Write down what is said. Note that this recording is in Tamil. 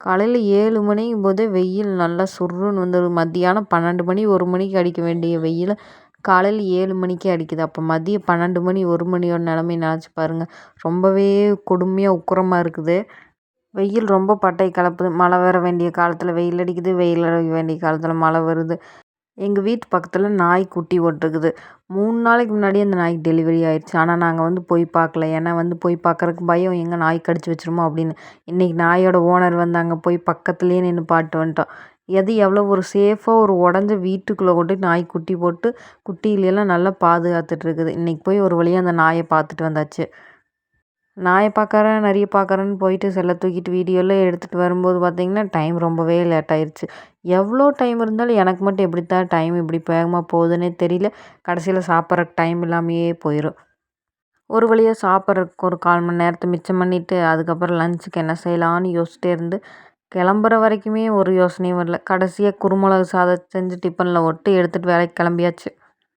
காலையில் ஏழு மணிங்கும் போதே வெயில் நல்லா சுர்ருன்னு வந்துடும் மத்தியானம் பன்னெண்டு மணி ஒரு மணிக்கு அடிக்க வேண்டிய வெயில். காலையில் ஏழு மணிக்கே அடிக்குது. அப்போ மதியம் பன்னெண்டு மணி ஒரு மணியோட நிலமைய நினச்சி பாருங்கள் ரொம்பவே கொடுமையாக உக்கிரமாக இருக்குது. வெயில் ரொம்ப பட்டை கிளப்புது மழை வர வேண்டிய காலத்தில் வெயில் அடிக்குது வெயில் அடிக்க வேண்டிய காலத்தில் மழை வருது. எங்கள் வீட்டு பக்கத்தில் நாய் குட்டி போட்டிருக்குது மூணு நாளைக்கு முன்னாடியே அந்த நாய்க்கு டெலிவரி ஆயிடுச்சு ஆனால் நாங்கள் வந்து போய் பார்க்கல. ஏன்னா வந்து போய் பார்க்கறக்கு பயம். எங்கே நாய் கடிச்சு வச்சிருமோ அப்படின்னு. இன்றைக்கி நாயோட ஓனர் வந்தாங்க போய் பக்கத்துலேயே நின்று பாட்டு வந்துட்டோம் எது எவ்வளோ ஒரு சேஃபாக ஒரு உடஞ்ச வீட்டுக்குள்ளே கொண்டு நாய் குட்டி போட்டு குட்டியிலெல்லாம் நல்லா பாதுகாத்துட்டு இருக்குது. இன்றைக்கி போய் ஒரு வழியாக அந்த நாயை பார்த்துட்டு வந்தாச்சு. நாயை பார்க்கறேன் நிறைய பார்க்கறேன்னு போயிட்டு செல்லை தூக்கிட்டு வீடியோலாம் எடுத்துகிட்டு வரும்போது பார்த்திங்கன்னா டைம் ரொம்பவே லேட் ஆயிடுச்சு எவ்வளோ டைம் இருந்தாலும் எனக்கு மட்டும் எப்படி தான் டைம் இப்படி வேகமாக போகுதுன்னே தெரியல. கடைசியில் சாப்பிட்றக்கு டைம் இல்லாமையே போயிடும் ஒரு வழியாக சாப்பிட்றதுக்கு ஒரு கால் மணி நேரத்தை மிச்சம் பண்ணிவிட்டு அதுக்கப்புறம் லஞ்சுக்கு என்ன செய்யலான்னு யோசிச்சிட்டே இருந்து கிளம்புற வரைக்குமே ஒரு யோசனையும் வரல. கடைசியாக குருமிளகு சாதம் செஞ்சு டிஃபனில் ஒட்டு எடுத்துகிட்டு வேலைக்கு கிளம்பியாச்சு.